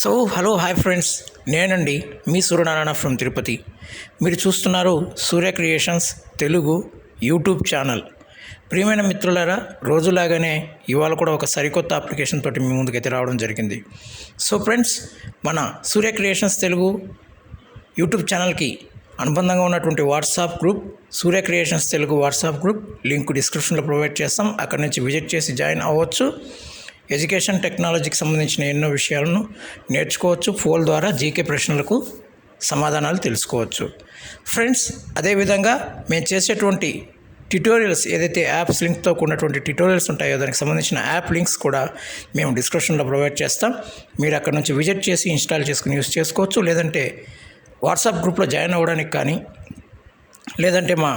So hello hi friends నేనండి మీ Suryanarayana from Tirupati. మీరు చూస్తున్నారు Surya creations Telugu YouTube channel. ప్రియమైన మిత్రులారా రోజులాగానే ఇవాళ కూడా ఒక సరికొత్త అప్లికేషన్ తోటి మీ ముందుకైతే రావడం జరిగింది. సో ఫ్రెండ్స్ మన సూర్య క్రియేషన్స్ తెలుగు యూట్యూబ్ ఛానల్కి అనుబంధంగా ఉన్నటువంటి WhatsApp group Surya creations Telugu WhatsApp group link డిస్క్రిప్షన్లో ప్రొవైడ్ చేస్తాం. అక్కడ నుంచి విజిట్ చేసి జాయిన్ అవ్వచ్చు. ఎడ్యుకేషన్ టెక్నాలజీకి సంబంధించిన ఎన్నో విషయాలను నేర్చుకోవచ్చు. ఫోన్ ద్వారా జీకే ప్రశ్నలకు సమాధానాలు తెలుసుకోవచ్చు. ఫ్రెండ్స్ అదేవిధంగా మేము చేసేటువంటి ట్యుటోరియల్స్ ఏదైతే యాప్స్ లింక్తో కూడినటువంటి ట్యుటోరియల్స్ ఉంటాయో దానికి సంబంధించిన యాప్ లింక్స్ కూడా మేము డిస్క్రిప్షన్లో ప్రొవైడ్ చేస్తాం. మీరు అక్కడ నుంచి విజిట్ చేసి ఇన్స్టాల్ చేసుకుని యూస్ చేసుకోవచ్చు. లేదంటే వాట్సాప్ గ్రూప్లో జాయిన్ అవ్వడానికి కానీ లేదంటే మా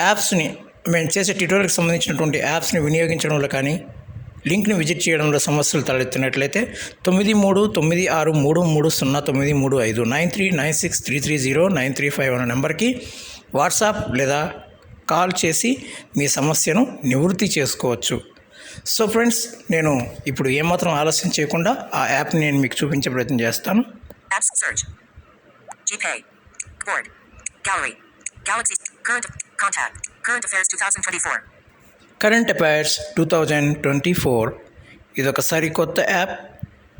యాప్స్ని మేము చేసే ట్యూటోరియల్కి సంబంధించినటువంటి యాప్స్ని వినియోగించడంలో కానీ లింక్ని విజిట్ చేయడంలో సమస్యలు తలెత్తినట్లయితే తొమ్మిది మూడు తొమ్మిది ఆరు మూడు మూడు సున్నా తొమ్మిది మూడు ఐదు nine three nine six three three zero nine three five అనే నెంబర్కి వాట్సాప్ లేదా కాల్ చేసి మీ సమస్యను నివృత్తి చేసుకోవచ్చు సో ఫ్రెండ్స్ నేను ఇప్పుడు ఏమాత్రం ఆలస్యం చేయకుండా ఆ యాప్ని నేను మీకు చూపించే ప్రయత్నం చేస్తాను Galaxy. Current. Contact. Current Affairs 2024. Current affairs two thousand twenty four ఇది ఒక సరికొత్త యాప్.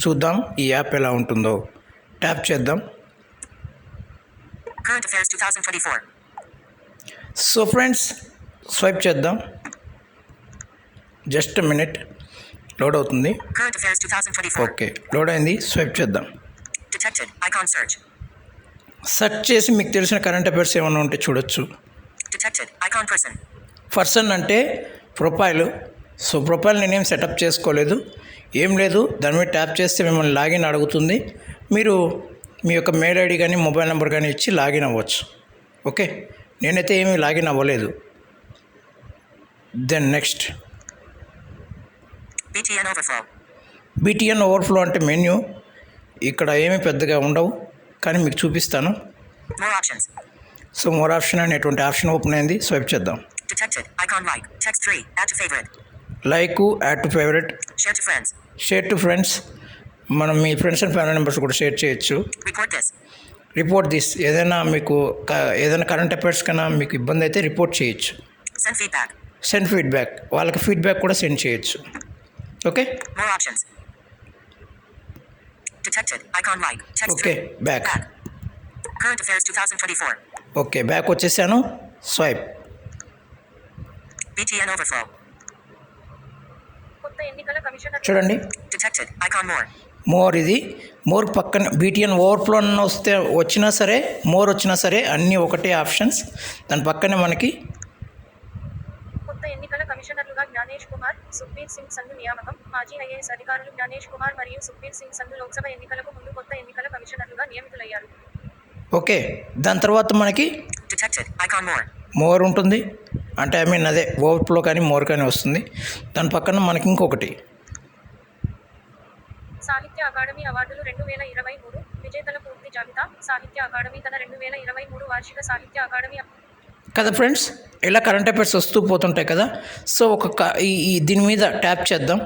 చూద్దాం ఈ యాప్ ఎలా ఉంటుందో. ట్యాప్ చేద్దాం. Current Affairs 2024. So friends swipe చేద్దాం. జస్ట్ మినిట్ లోడ్ అవుతుంది. Current Affairs 2024. ఓకే లోడ్ అయింది. స్వైప్ చేద్దాం. సెర్చ్ చేసి మీకు తెలిసిన కరెంట్ అఫైర్స్ ఏమైనా ఉంటే చూడొచ్చు. పర్సన్ అంటే ప్రొఫైల్. సో ప్రొఫైల్ నేనేం సెటప్ చేసుకోలేదు. ఏం లేదు దాని మీద ట్యాప్ చేస్తే మిమ్మల్ని లాగిన్ అడుగుతుంది. మీరు మీ యొక్క మెయిల్ ఐడి కానీ మొబైల్ నెంబర్ కానీ ఇచ్చి లాగిన్ అవ్వచ్చు. ఓకే? నేనైతే ఏమీ లాగిన్ అవ్వలేదు. Then next. BTN overflow. అంటే మెన్యూ. ఇక్కడ ఏమీ పెద్దగా ఉండవు కానీ మీకు చూపిస్తాను. సో మోర్ ఆప్షన్ అనేటువంటి ఆప్షన్ ఓపెన్ అయింది. స్వైప్ చేద్దాం. Icon like. Text 3. Add to favorite. Like add to favourite Share to friends. Share to friends మనం మీ ఫ్రెండ్స్ అండ్ ఫ్యామిలీ మెంబర్స్ కూడా షేర్ చేయొచ్చు. రిపోర్ట్ దిస్ ఏదైనా మీకు ఏదైనా కరెంట్ అఫైర్స్ కన్నా మీకు ఇబ్బంది అయితే రిపోర్ట్ చేయొచ్చు Send feedback. సెండ్ ఫీడ్బ్యాక్ వాళ్ళకి ఫీడ్బ్యాక్ కూడా సెండ్ చేయొచ్చు okay More options. Detected. Icon like. Text okay 3. Back Back. Current Affairs 2024. Okay back వచ్చేసాను స్వైప్ BTN Overflow. కొత్త ఎన్నికల కమిషనర్ చూడండి. మోర్ ఇది. మోర్ పక్కన బీటీఎన్ ఓవర్ఫ్లో అన్న వస్తే వచ్చినా సరే మోర్ వచ్చినా సరే అన్నీ ఒకటే ఆప్షన్స్ దాని పక్కనే మనకి కొత్త ఎన్నికల కమిషనర్లుగా జ్ఞానేష్ కుమార్ సుఖ్బీర్ సింగ్ సంధు నియామకం. మాజీ ఐఏఎస్ అధికారులు జ్ఞానేష్ కుమార్ మరియు సుఖ్బీర్ సింగ్ సంధు లోక్సభ ఎన్నికలకు ముందు కొత్త ఎన్నికల కమిషనర్లుగా నియమితులయ్యారు. ఓకే దాని తర్వాత మనకి. మోర్ ఉంటుంది. అంటే ఐ మీన్ అదే ఓవర్ఫ్లో కానీ మోర్ కానీ వస్తుంది. దాని పక్కన మనకి ఇంకొకటి. సాహిత్య అకాడమీ అవార్డులు రెండు వేల ఇరవై మూడు విజేతల పూర్తి జాబితా. సాహిత్య అకాడమీ తన రెండు వేల ఇరవై మూడు వార్షిక సాహిత్య అకాడమీ కదా ఫ్రెండ్స్? ఇలా కరెంట్ అఫైర్స్ వస్తూ పోతుంటాయి కదా? సో ఒక ఈ దీని మీద ట్యాప్ చేద్దాం.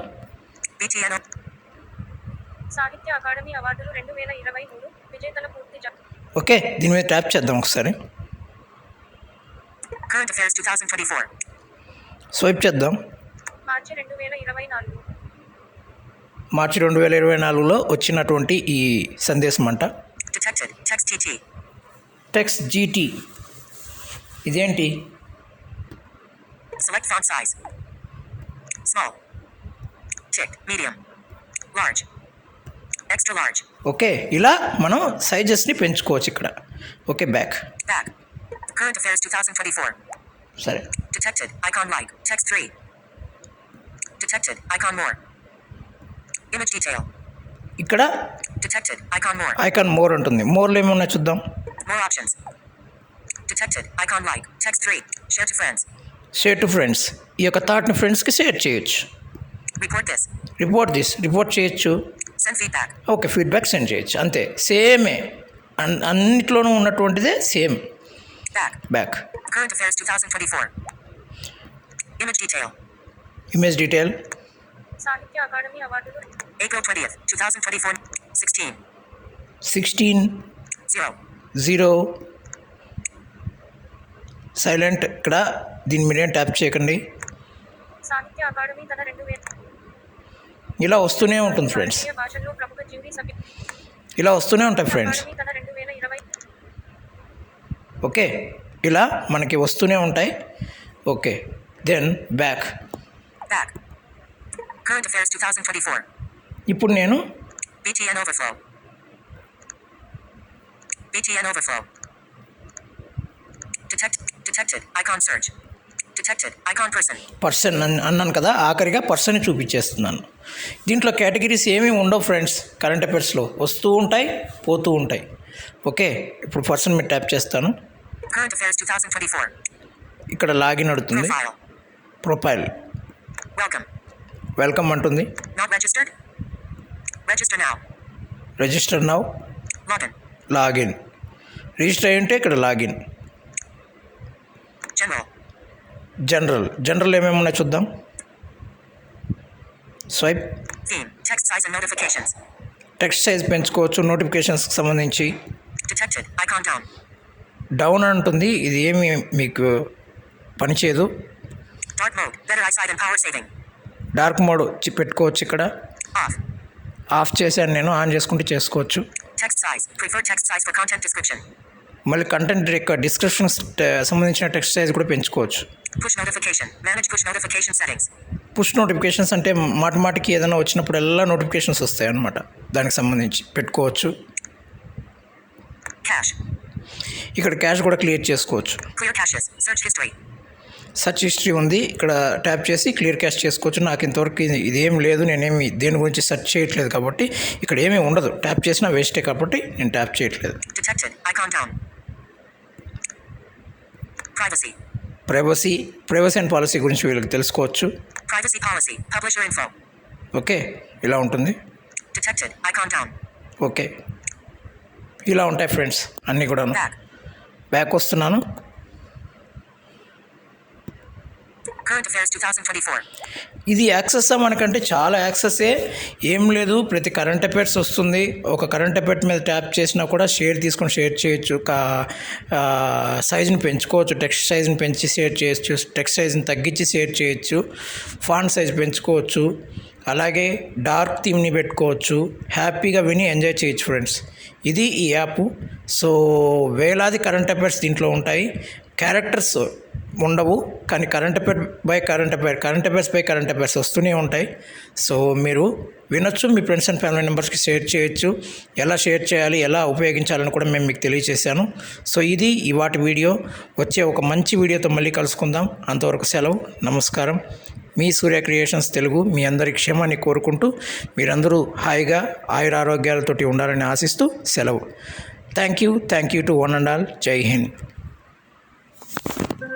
సాహిత్య అకాడమీ అవార్డులు రెండు వేల ఇరవై మూడు విజేతల పూర్తి జాబితా. ఓకే దీని మీద ట్యాప్ చేద్దాం ఒకసారి. Current Affairs 2024. స్వైప్ చేద్దాం మార్చి రెండు వేల ఇరవై నాలుగు మార్చి రెండు వేల ఇరవై నాలుగులో వచ్చినటువంటి ఈ సందేశం అంట. టెక్స్ట్ జీటీ ఇదేంటి Select font size. Small. Ticked. Medium. Large. Extra large. Okay ఇలా మనం సైజెస్ని పెంచుకోవచ్చు ఇక్కడ okay back Back. Current Affairs 2024. సరే Detected. Icon like. Text 3. Detected. Icon more. Image detail. ఇక్కడ Detected. Icon more. Icon more ఉంటుంది మోర్లో ఏమన్నా చూద్దాం More options. Detected. Icon like. Text 3. Share to friends. Share to friends ఈ యొక్క థాట్ని ఫ్రెండ్స్కి షేర్ చేయొచ్చు Report this. Report this report చేయొచ్చు Send feedback. Okay feedback send చేయొచ్చు అంతే సేమే అన్ అన్నిట్లోనూ ఉన్నటువంటిదే same Back. Back Current Affairs 2024. Image detail. Image detail Sahitya Akademi అవార్డులు April 20th, 2024. 16. Sixteen 0. Zero silent ఇక్కడ దీని మీరేం ట్యాప్ చేయకండి సాహిత్య అకాడమీ తన రెండు వేల ఇలా వస్తూనే ఉంటుంది ఫ్రెండ్స్ భాషల్లో ప్రముఖ జ్యూరీ సభ్యులు ఇలా వస్తూనే ఉంటాయి ఫ్రెండ్స్ అకాడమీ తన రెండు ఓకే ఇలా మనకి వస్తూనే ఉంటాయి okay then back Back. Current Affairs 2024. ఇప్పుడు నేను BTN Overflow. BTN Overflow. Detect. Detected. Icon search. Detected. Icon person. Person అన్- అన్నాను కదా ఆఖరిగా పర్సన్ చూపించేస్తున్నాను దీంట్లో కేటగిరీస్ ఏమీ ఉండవు ఫ్రెండ్స్ కరెంట్ అఫైర్స్లో వస్తూ ఉంటాయి పోతూ ఉంటాయి ఓకే ఇప్పుడు పర్సన్ మీద ట్యాప్ చేస్తాను Current Affairs 2024. ఇక్కడ లాగిన్ అడుగుతుంది ప్రొఫైల్ వెల్కమ్ అంటుంది. రిజిస్టర్ నౌ లాగిన్ రిజిస్టర్ అయ్యి ఉంటే ఇక్కడ లాగిన్ జనరల్ జనరల్ జనరల్ ఏమేమి ఉన్నాయి చూద్దాం. స్వైప్ టెక్స్ట్ సైజ్ పెంచుకోవచ్చు. నోటిఫికేషన్స్కి సంబంధించి. డౌన్ అంటుంది ఇది ఏమి మీకు పనిచేయదు. డార్క్ మోడ్ పెట్టుకోవచ్చు ఇక్కడ. ఆఫ్ చేశాను నేను ఆన్ చేసుకుంటే చేసుకోవచ్చు. మళ్ళీ కంటెంట్ యొక్క డిస్క్రిప్షన్ సంబంధించిన టెక్స్ట్ సైజ్ కూడా పెంచుకోవచ్చు. పుష్ నోటిఫికేషన్స్ అంటే మాటి మాటికి ఏదైనా వచ్చినప్పుడు ఎలా నోటిఫికేషన్స్ వస్తాయి అన్నమాట దానికి సంబంధించి పెట్టుకోవచ్చు. ఇక్కడ క్యాష్ కూడా క్లియర్ చేసుకోవచ్చు. సర్చ్ హిస్టరీ ఉంది. ఇక్కడ ట్యాప్ చేసి క్లియర్ క్యాష్ చేసుకోవచ్చు. నాకు ఇంతవరకు ఇది- లేదు. నేనేమి దేని గురించి సెర్చ్ చేయట్లేదు కాబట్టి ఇక్కడ ఏమీ ఉండదు. ట్యాప్ చేసినా వేస్టే కాబట్టి నేను ట్యాప్ చేయట్లేదు. ప్రైవసీ ప్రైవసీ అండ్ పాలసీ గురించి వీళ్ళకి తెలుసుకోవచ్చు. ఓకే ఇలా ఉంటుంది. ఓకే ఇలా ఉంటాయి ఫ్రెండ్స్ అన్నీ కూడా. బ్యాక్ వస్తున్నాను. Current Affairs 2024. ఇది యాక్సెస్ మనకంటే చాలా యాక్సెసే ఏం. లేదు ప్రతి కరెంట్ అఫైర్స్ వస్తుంది. ఒక కరెంట్ అఫైర్ మీద ట్యాప్ చేసినా కూడా షేర్ తీసుకొని షేర్ చేయొచ్చు. సైజుని పెంచుకోవచ్చు. టెక్స్ట్ సైజుని పెంచి షేర్ చేయొచ్చు. టెక్స్ట్ సైజుని తగ్గించి షేర్ చేయొచ్చు. ఫాంట్ సైజ్ పెంచుకోవచ్చు. అలాగే డార్క్ థీమ్ని పెట్టుకోవచ్చు. హ్యాపీగా విని ఎంజాయ్ చేయొచ్చు ఫ్రెండ్స్ ఇది ఈ యాప్. సో వేలాది కరెంట్ అఫైర్స్ దీంట్లో ఉంటాయి. క్యారెక్టర్స్ ఉండవు కానీ current affair by current affair current affairs by current affairs వస్తూనే ఉంటాయి. సో మీరు వినొచ్చు మీ ఫ్రెండ్స్ అండ్ ఫ్యామిలీ మెంబర్స్కి షేర్ చేయొచ్చు. ఎలా షేర్ చేయాలి ఎలా ఉపయోగించాలని కూడా మేము మీకు తెలియజేశాను సో ఇది ఈ వాటి వీడియో. వచ్చే ఒక మంచి వీడియోతో మళ్ళీ కలుసుకుందాం. అంతవరకు సెలవు నమస్కారం. మీ సూర్య క్రియేషన్స్ తెలుగు మీ అందరి క్షేమాన్ని కోరుకుంటూ మీరందరూ హాయిగా ఆయుర ఆరోగ్యాలతోటి ఉండాలని ఆశిస్తూ సెలవు. Thank you thank you to one and all. Jai Hind.